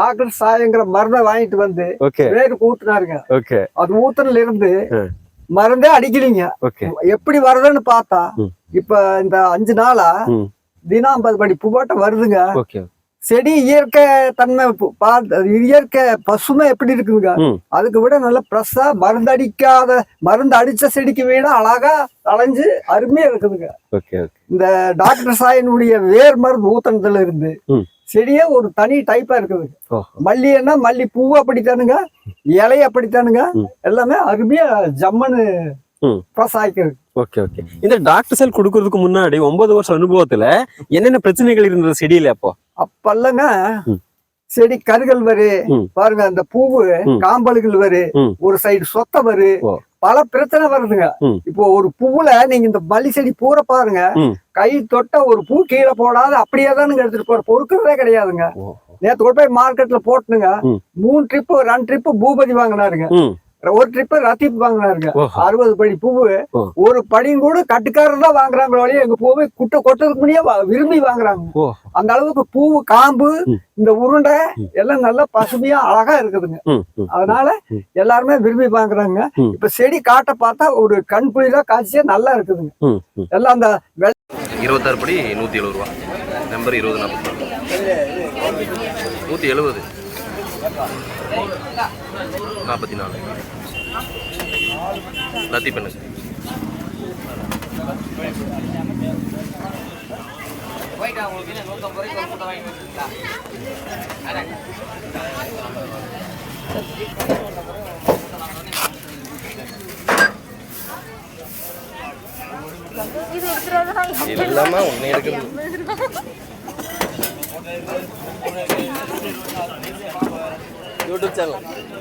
Doctor சாயங்கிற மருந்தை வாங்கிட்டு வந்து வேருக்கு ஊத்துனாருங்க அது ஊத்துனதுல இருந்து. மருந்தே அடிக்கலீங்க எப்படி வருதுன்னு பார்த்தா. இப்ப இந்த அஞ்சு நாளா. தினம் ஐம்பது படி பூவாட்டம் வருதுங்க செடி இயற்கை தன்மை இயற்கை பசுமை எப்படி இருக்குதுங்க. அதுக்கு விட நல்ல ஃப்ரெஷ்ஷா மருந்து அடிக்காத மருந்து அடிச்ச செடிக்கு விட அழகா அலைஞ்சு அருமையா இருக்குதுங்க இந்த டாக்டர் சாயனுடைய வேர் மருந்து ஊத்தனத்துல இருந்து. செடியே ஒரு தனி டைப்பா இருக்குது மல்லின்னா மல்லி பூ அப்படித்தானுங்க இலை அப்படித்தானுங்க. எல்லாமே அருமையா ஜம்மனு ஆயிக்கிறது ஓகே ஓகே இந்த டாக்டர் செல் கொடுக்கறதுக்கு முன்னாடி ஒன்பது வருஷம் அனுபவத்துல என்னென்ன பிரச்சனைகள் இருந்தது செடியில அப்போ அப்பல்லங்க. செடி கருகள் வரு. பாருங்க அந்த பூவு. காம்பல்கள் வரு. ஒரு சைடு சொத்த வரு. பல பிரச்சனை வருதுங்க. இப்போ ஒரு பூவுல நீங்க இந்த மல்லி செடி பூர பாருங்க. கை தொட்ட ஒரு பூ கீழே போடாத அப்படியே தானுங்க எடுத்துட்டு போற பொறுக்கிறதே கிடையாதுங்க. நேத்து கொண்டு போய் மார்க்கெட்ல போட்டுனுங்க. மூணு ட்ரிப்பு ரெண்டு ட்ரிப்பு பூபதி வாங்கினாருங்க ஒரு ட்ரிப்பு ரத்தீப் வாங்கினாருங்க. அறுபது படி பூவு. ஒரு படியும் கூட கட்டுக்காரர் தான் வாங்குறாங்களோ எங்க பூவை குட்டை கொட்டதுக்கு முன்னே விரும்பி வாங்குறாங்க. அந்த அளவுக்கு பூவு காம்பு. இந்த உருண்டை எல்லாம் நல்லா பசுமையா அழகா இருக்குதுங்க. அதனால. எல்லாருமே விரும்பி வாங்குறாங்க. இப்ப செடி காட்ட பார்த்தா ஒரு கண் புளிதா காய்ச்சியா நல்லா இருக்குதுங்க. எல்லாம் அந்த இருபத்தாறு படி நூற்றி எழுபது ரூபா. நம்பர் இருபது நாற்பத்தி நூற்றி எழுபது நாற்பத்தி நாலு. லத்தி பெண்ணு. எல்லாமே ஒன்றே எடுக்கிறது? YouTube channel.